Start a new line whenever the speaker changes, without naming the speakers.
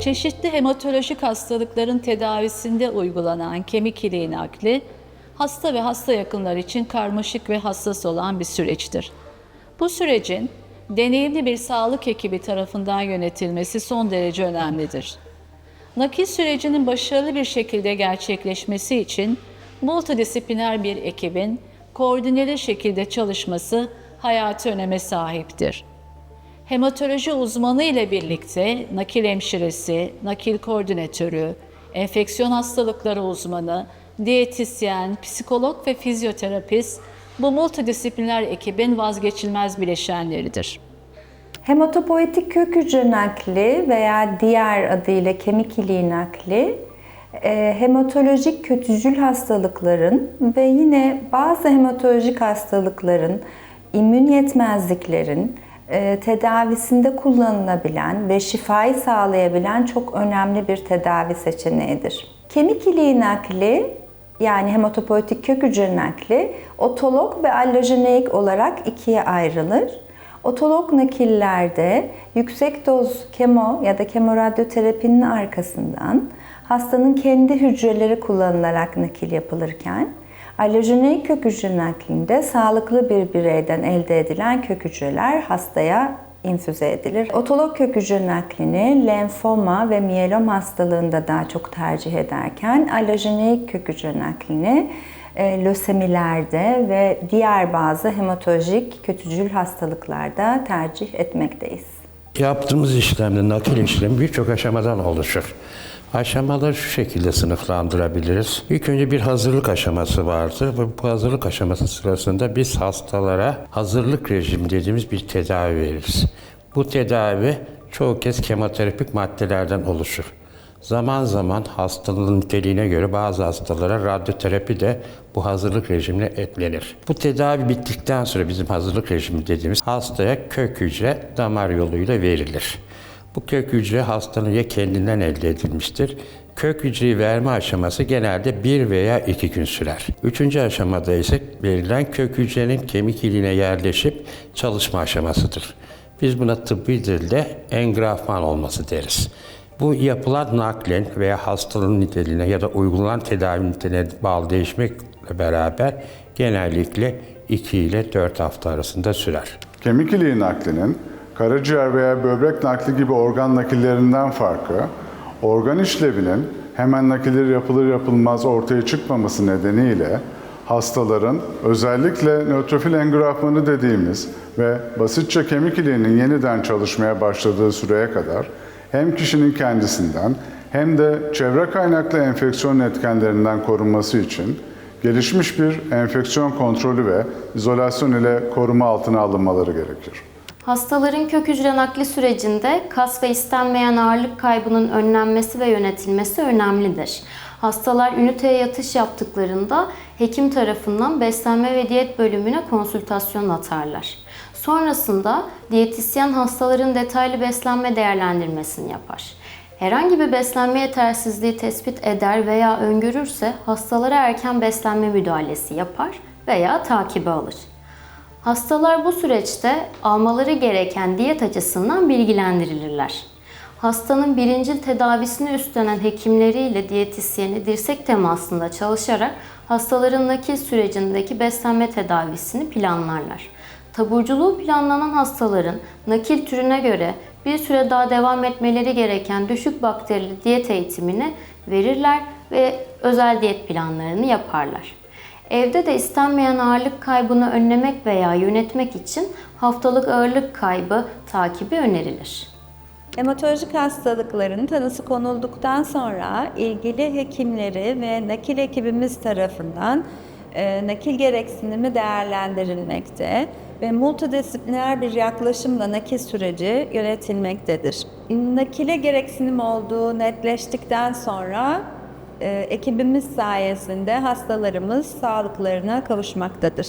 Çeşitli hematolojik hastalıkların tedavisinde uygulanan kemik iliği nakli, hasta ve hasta yakınlar için karmaşık ve hassas olan bir süreçtir. Bu sürecin deneyimli bir sağlık ekibi tarafından yönetilmesi son derece önemlidir. Nakil sürecinin başarılı bir şekilde gerçekleşmesi için multidisipliner bir ekibin koordineli şekilde çalışması hayati öneme sahiptir. Hematoloji uzmanı ile birlikte nakil hemşiresi, nakil koordinatörü, enfeksiyon hastalıkları uzmanı, diyetisyen, psikolog ve fizyoterapist bu multidisipliner ekibin vazgeçilmez bileşenleridir.
Hematopoietik kök hücre nakli veya diğer adıyla kemik iliği nakli e, hematolojik kötücül hastalıkların ve yine bazı hematolojik hastalıkların, immün yetmezliklerin tedavisinde kullanılabilen ve şifayı sağlayabilen çok önemli bir tedavi seçeneğidir. Kemik iliği nakli yani hematopoietik kök hücre nakli otolog ve allojeneik olarak ikiye ayrılır. Otolog nakillerde yüksek doz kemo ya da kemoradyoterapinin arkasından hastanın kendi hücreleri kullanılarak nakil yapılırken allojeneik kök hücre naklinde sağlıklı bir bireyden elde edilen kök hücreler hastaya infüze edilir. Otolog kök hücre naklini lenfoma ve miyelom hastalığında daha çok tercih ederken allojeneik kök hücre naklini e, lösemilerde ve diğer bazı hematolojik kötücül hastalıklarda tercih etmekteyiz.
Yaptığımız işlemde nakil işlemi birçok aşamadan oluşur. Aşamaları şu şekilde sınıflandırabiliriz. İlk önce bir hazırlık aşaması vardır. ve Bu hazırlık aşaması sırasında biz hastalara hazırlık rejimi dediğimiz bir tedavi veririz. Bu tedavi çoğu kez kemoterapik maddelerden oluşur. Zaman zaman hastalığın niteliğine göre bazı hastalara radyoterapi de bu hazırlık rejimine eklenir. Bu tedavi bittikten sonra bizim hazırlık rejimi dediğimiz hastaya kök hücre damar yoluyla verilir. Bu kök hücre hastanın ya kendinden elde edilmiştir. Kök hücreyi verme aşaması genelde bir veya iki gün sürer. Üçüncü aşamada ise verilen kök hücrenin kemik iliğine yerleşip çalışma aşamasıdır. Biz buna tıbbi dilde engrafman olması deriz. Bu yapılan naklen veya hastalığın niteliğine ya da uygulanan tedavi niteliğine bağlı değişmekle beraber genellikle 2 ile 4 hafta arasında sürer.
Kemik iliği naklinin karaciğer veya böbrek nakli gibi organ nakillerinden farkı, organ işlevinin hemen nakilleri yapılır yapılmaz ortaya çıkmaması nedeniyle hastaların özellikle nötrofil engrafmanı dediğimiz ve basitçe kemik iliğinin yeniden çalışmaya başladığı süreye kadar hem kişinin kendisinden hem de çevre kaynaklı enfeksiyon etkenlerinden korunması için gelişmiş bir enfeksiyon kontrolü ve izolasyon ile koruma altına alınmaları gerekir.
Hastaların kök hücre nakli sürecinde kas ve istenmeyen ağırlık kaybının önlenmesi ve yönetilmesi önemlidir. Hastalar üniteye yatış yaptıklarında hekim tarafından beslenme ve diyet bölümüne konsültasyon atarlar. Sonrasında diyetisyen hastaların detaylı beslenme değerlendirmesini yapar. Herhangi bir beslenme yetersizliği tespit eder veya öngörürse hastalara erken beslenme müdahalesi yapar veya takibe alır. Hastalar bu süreçte almaları gereken diyet açısından bilgilendirilirler. Hastanın birincil tedavisini üstlenen hekimleriyle diyetisyeni dirsek temasında çalışarak hastaların nakil sürecindeki beslenme tedavisini planlarlar. Taburculuğu planlanan hastaların nakil türüne göre bir süre daha devam etmeleri gereken düşük bakterili diyet eğitimini verirler ve özel diyet planlarını yaparlar. Evde de istenmeyen ağırlık kaybını önlemek veya yönetmek için haftalık ağırlık kaybı takibi önerilir.
Hematolojik hastalıkların tanısı konulduktan sonra ilgili hekimleri ve nakil ekibimiz tarafından e, nakil gereksinimi değerlendirilmekte ve multidisipliner bir yaklaşımla nakil süreci yönetilmektedir. Nakile gereksinim olduğu netleştikten sonra ekibimiz sayesinde hastalarımız sağlıklarına kavuşmaktadır.